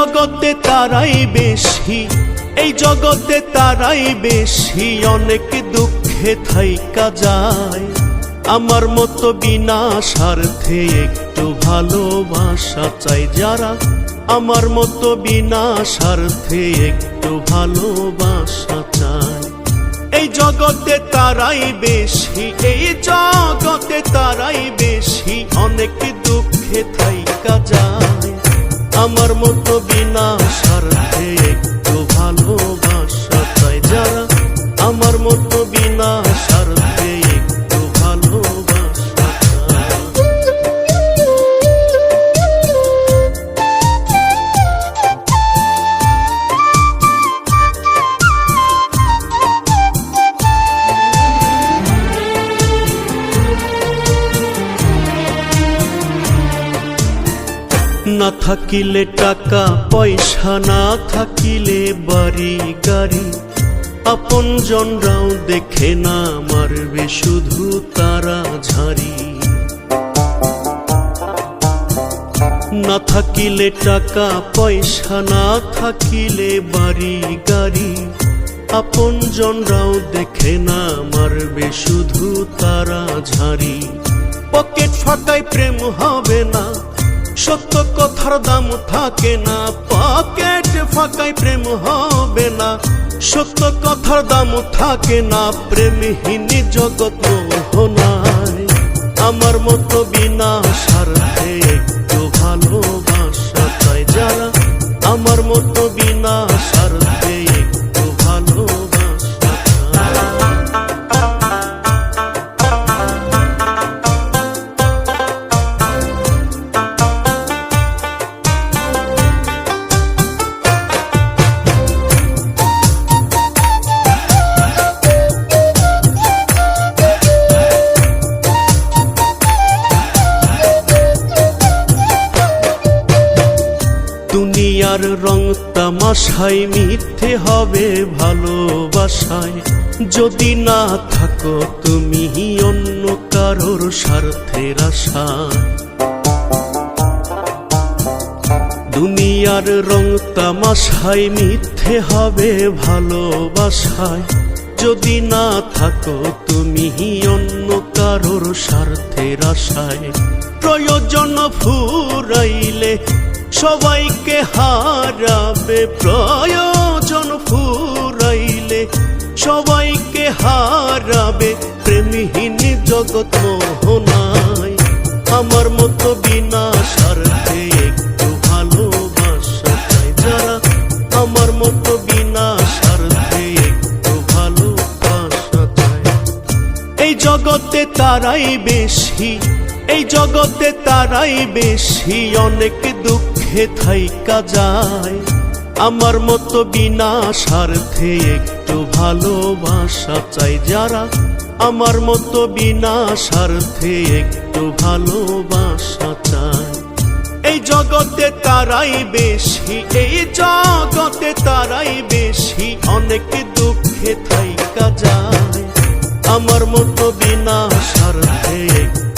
জগতে তারাই বেশি, এই জগতে তারাই বেশি, অনেক দুঃখে থাইকা যায়। আমার মতো বিনা স্বার্থে একটু ভালোবাসা চাই যারা, আমার মতো বিনা স্বার্থে একটু ভালোবাসা চাই। এই জগতে তারাই বেশি, এই জগতে তারাই বেশি, অনেক দুঃখে থাইকা যায়। আমার মতো না থাকিলে টাকা, পয়সা না থাকিলে বাড়ি, গাড়ি। আপন জনরাও দেখে না মারবে শুধু তারা ঝাড়ি। না থাকিলে টাকা, পয়সা না থাকিলে বাড়ি, গাড়ি। আপন জনরাও দেখে না মারবে শুধু তারা ঝাড়ি। পকেট ফাঁকায় প্রেম হবে না সত্য কথার দাম থাকে না, পকেট ফাঁকায় প্রেম হবে না। সত্য কথার দাম থাকে না, প্রেমহীন জগৎ মোহনায় আমার মতো বিনা স্বার্থে একটু ভালোবাসা চাই যারা, আমার মতো বিনা স্বার্থে দুনিয়ার রং তামাশায় মিথ্যে হবে ভালোবাসায়। যদি না থাকো তুমি অন্য কারোর স্বার্থের আশায় দুনিয়ার রং তামাশায় মিথ্যে হবে ভালোবাসায়। যদি না থাকো তুমি অন্য কারোর স্বার্থের আশায়। প্রয়োজন ফুরাইলে সবাইকে হারাবে প্রয়োজন ফুরাইলে। সবাইকে হারাবে প্রেমহীন জগৎ মোহনায়। আমার মতো বিনা স্বার্থে একটু ভালোবাসা চাই যারা। আমার মতো বিনা স্বার্থে একটু ভালোবাসা চাই। এই জগতে তারাই বেশি, এই জগতে তারাই বেশি। অনেক দুঃখে থাইকা যায়, আমার মতো বিনা স্বার্থে একটু ভালোবাসা চাই যারা, আমার মতো বিনা স্বার্থে একটু ভালোবাসা চাই। এই জগতে তারাই বেশি, এই জগতে তারাই বেশি, অনেক দুঃখে থাইকা যায়, আমার মতো বিনা স্বার্থে একটু